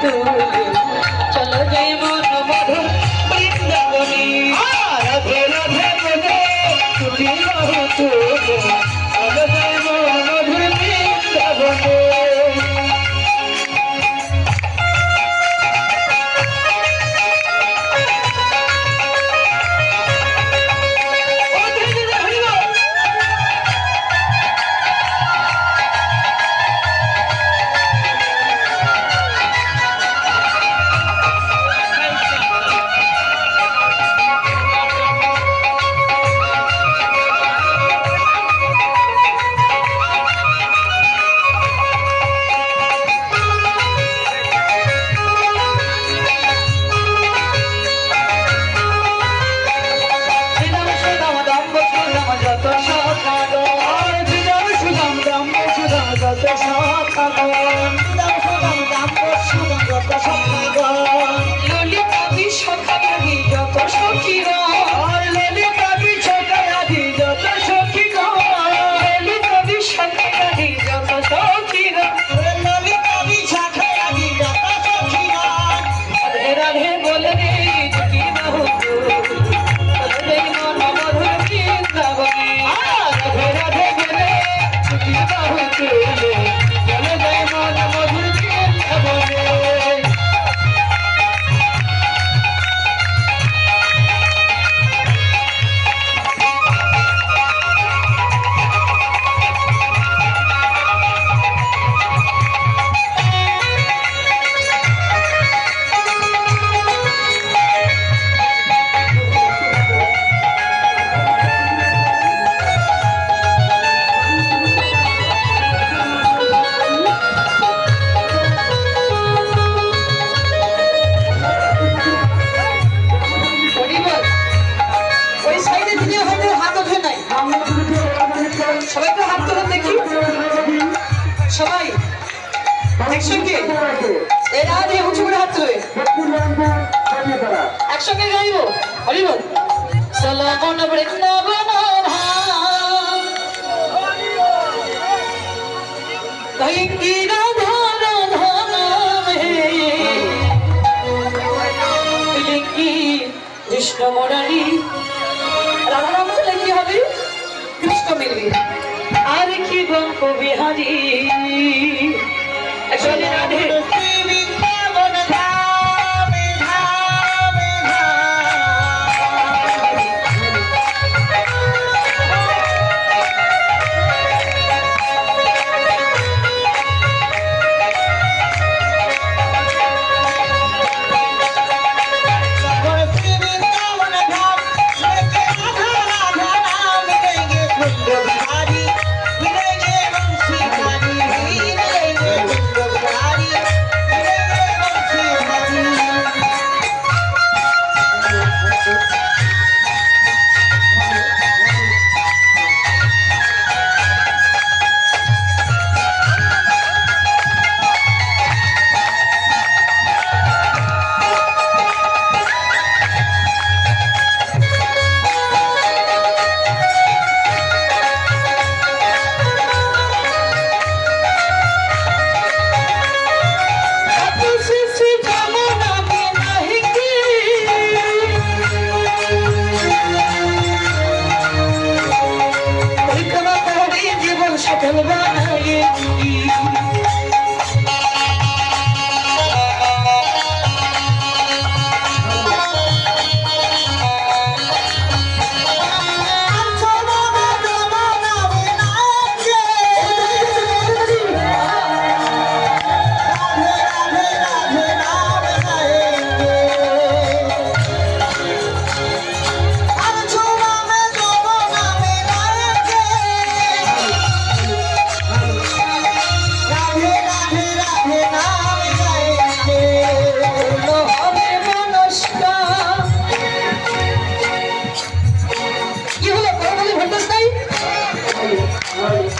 Oh, একসঙ্গে। এরা দিয়ে উঁচু করে হাত তুলবে একসঙ্গে গাইব, হরিবল। সলমন বৃন্দাবন কি রাধা রাধা হে। লিঙ্গি কৃষ্ণ মোরারি রাধা রাম বলে কি হবে? কৃষ্ণ মিলবে। আর কি বঙ্ক বিহারী। चली राधे